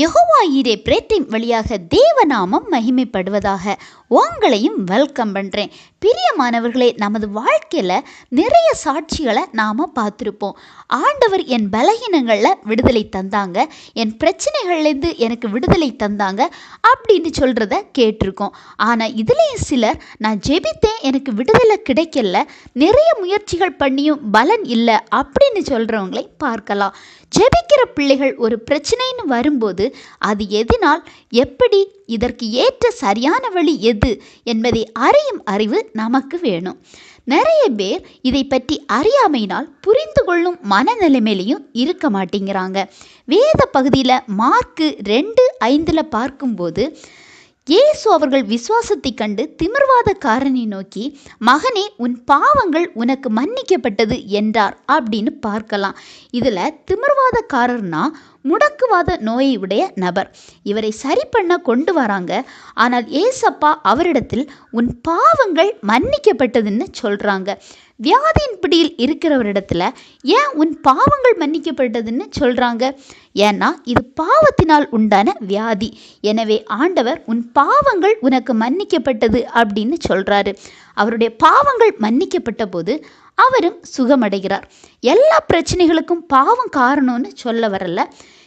யகோவா ஈரே பிரேத்தின் வழியாக தேவநாமம் மகிமைப்படுவதாக உங்களையும் வெல்கம் பண்ணுறேன் பிரியமானவர்களே நமது வாழ்க்கையில் நிறைய சாட்சிகளை நாம் பார்த்துருப்போம். ஆண்டவர் என் பலகீனங்களில் விடுதலை தந்தாங்க. என் பிரச்சனைகள்லேருந்து எனக்கு விடுதலை தந்தாங்க அப்படின்னு சொல்கிறத கேட்டிருக்கோம். ஆனால் இதுலேயும் சிலர் நான் ஜெபித்தேன் எனக்கு விடுதலை கிடைக்கல. நிறைய முயற்சிகள் பண்ணியும் பலன் இல்லை. அப்படின்னு சொல்கிறவங்களை பார்க்கலாம். ஜெபிக்கிற பிள்ளைகள் ஒரு பிரச்சனைன்னு வரும்போது அது எதினால் எப்படி இதற்கு ஏற்ற சரியான வழி எது என்பதை அறியும் அறிவு நமக்கு வேணும். நிறைய பேர் இதை பற்றி அறியாமையினால் புரிந்து கொள்ளும் மனநிலைமையிலையும் இருக்க மாட்டேங்கிறாங்க. வேத பகுதியில் மார்க்கு ரெண்டு ஐந்தில் பார்க்கும்போது இயேசு அவர்கள் விசுவாசத்தை கண்டு திமிர்வாதக்காரனை நோக்கி மகனே உன் பாவங்கள் உனக்கு மன்னிக்கப்பட்டது என்றார் அப்படின்னு பார்க்கலாம். இதில் திமிர்வாதக்காரர்னா முடக்குவாத நோயை உடைய நபர். இவரை சரி பண்ண கொண்டு வராங்க. ஆனால் ஏசப்பா அவரிடத்தில் உன் பாவங்கள் மன்னிக்கப்பட்டதுன்னு சொல்கிறாங்க வியாதியின் பிடியில் இருக்கிறவரிடத்துல ஏன் உன் பாவங்கள் மன்னிக்கப்பட்டதுன்னு சொல்கிறாங்க ஏன்னா இது பாவத்தினால் உண்டான வியாதி. எனவே ஆண்டவர் உன் பாவங்கள் உனக்கு மன்னிக்கப்பட்டது அப்படின்னு சொல்கிறாரு அவருடைய பாவங்கள் மன்னிக்கப்பட்ட போது அவரும் சுகமடைகிறார். எல்லா பிரச்சனைகளுக்கும் பாவம் காரணம்னு சொல்ல வரல.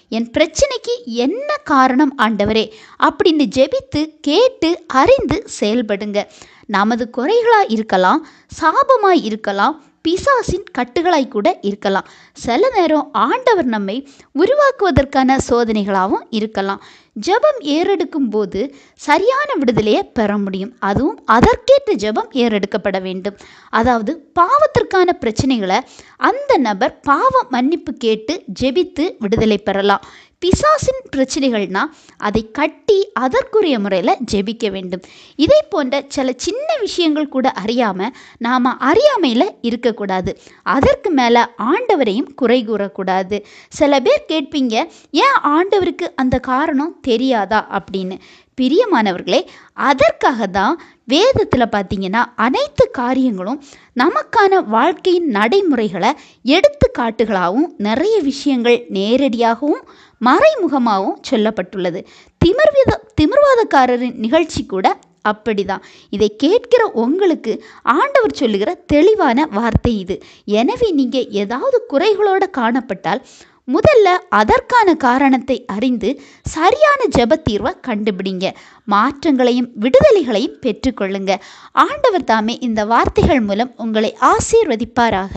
என் பிரச்சனைக்கு என்ன காரணம் ஆண்டவரே? அப்படின்னு ஜெபித்து கேட்டு அறிந்து செயல்படுங்க. நமது குறைகளாக இருக்கலாம் சாபமாக இருக்கலாம் பிசாசின் கட்டுகளாய் கூட இருக்கலாம். சில நேரம் ஆண்டவர் நம்மை உருவாக்குவதற்கான சோதனைகளாகவும் இருக்கலாம். ஜெபம் ஏறெடுக்கும் போது சரியான விடுதலையை பெற முடியும். அதுவும் அதற்கேற்ற ஜெபம் ஏறெடுக்கப்பட வேண்டும். அதாவது பாவத்திற்கான பிரச்சனைகளை அந்த நபர் பாவ மன்னிப்பு கேட்டு ஜெபித்து விடுதலை பெறலாம். பிசாசின் பிரச்சனைகள்னா அதை கட்டி அதற்குரிய முறையில் ஜெபிக்க வேண்டும். இதை போன்ற சில சின்ன விஷயங்கள் கூட அறியாமல் நாம் அறியாமையில் இருக்கக்கூடாது. அதற்கு மேலே ஆண்டவரையும் குறை கூறக்கூடாது. சில பேர் கேட்பீங்க ஏன் ஆண்டவருக்கு அந்த காரணம் தெரியாதா? அப்படின்னு. பிரியமானவர்களே அதற்காக தான் வேதத்தில் பார்த்தீங்கன்னா அனைத்து காரியங்களும் நமக்கான வாழ்க்கையின் நடைமுறைகளை எடுத்துக்காட்டுகளாகவும் நிறைய விஷயங்கள் நேரடியாகவும் மறைமுகமாகவும் சொல்லப்பட்டுள்ளது. திமிர்வித திமிர்வாதக்காரரின் நிகழ்ச்சி கூட அப்படிதான். இதை கேட்கிற உங்களுக்கு ஆண்டவர் சொல்லுகிற தெளிவான வார்த்தை இது. எனவே நீங்கள் ஏதாவது குறைகளோடு காணப்பட்டால் முதல்ல அதற்கான காரணத்தை அறிந்து சரியான ஜெபத்தீர்வை கண்டுபிடிங்க. மாற்றங்களையும் விடுதலைகளையும் பெற்றுக்கொள்ளுங்க. ஆண்டவர் தாமே இந்த வார்த்தைகள் மூலம் உங்களை ஆசீர்வதிப்பாராக.